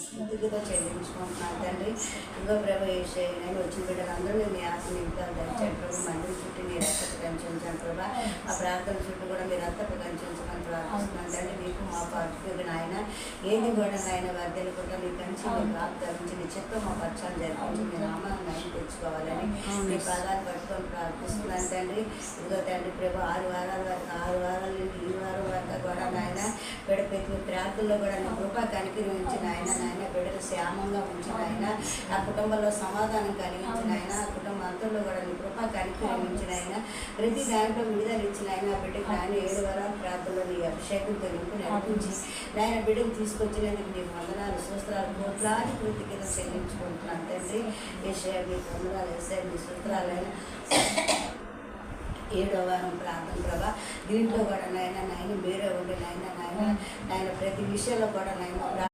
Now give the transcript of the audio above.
స్థితిగా చెల్లించుకుంటున్నాను తండ్రి. ఇంకో ప్రభు ఏసే నేను వచ్చిన బిడ్డలందరూ మీ ఆశ నింపుతారు దంచాను ప్రభు మందిరం చుట్టూ మీరు అంతా కంచుంచాను ప్రభా. ఆ ప్రార్థన చుట్టూ కూడా మీరు అంతా కంచుంచమని ప్రార్థిస్తున్నాను తండ్రి. మీకు మా పార్టీ నాయన. ఏది కూడా నాయన వర్ధలు కూడా మీ కంచి మీ ప్రార్థించి మీ చిత్తం మా పక్షాలు జరిపించి మీ నామాన్ని నయం తెచ్చుకోవాలని మీ పాదాలు పట్టుకొని ప్రార్థిస్తున్నాను తండ్రి. ఇదిగో తండ్రి ప్రభు ఆరు వారాల వరకు ఆరు వారాల నుండి ఈ వారం వరకు కూడా నాయన బిడ్డ ప్రతి ప్రార్థనలో కూడా నీ కృప కనికరి ఉంచి నాయన నాయన ఆ కుటుంబంలో సమాధానం కలిగించిన ఆయన ఆ కుటుంబం అంతలో కూడా నీ కృప కలిగించిన ఆయన ప్రతి దాంట్లో విడుదల ఇచ్చిన ఆయన బిడ్డకు బిడ్డకి ఆయన ఏడు వారాల ప్రార్థనలో నీ అభిషేకంతో నింపు నడిపించి నాయన బిడ్డకు తీసుకొచ్చినందుకు నీ వందనాలు సూత్రాలు కోట్లాది కృతి కింద చెల్లించుకుంటున్నాను తండ్రి. ఏషియా మీ వందనాలు వేసాయి మీ సూత్రాలైన ఏడో వారం ప్రాంతం ప్రభా. దీంట్లో కూడా నాయన నాయన మీరే ఉండి నాయన నాయన నాయన ప్రతి విషయంలో కూడా నాయన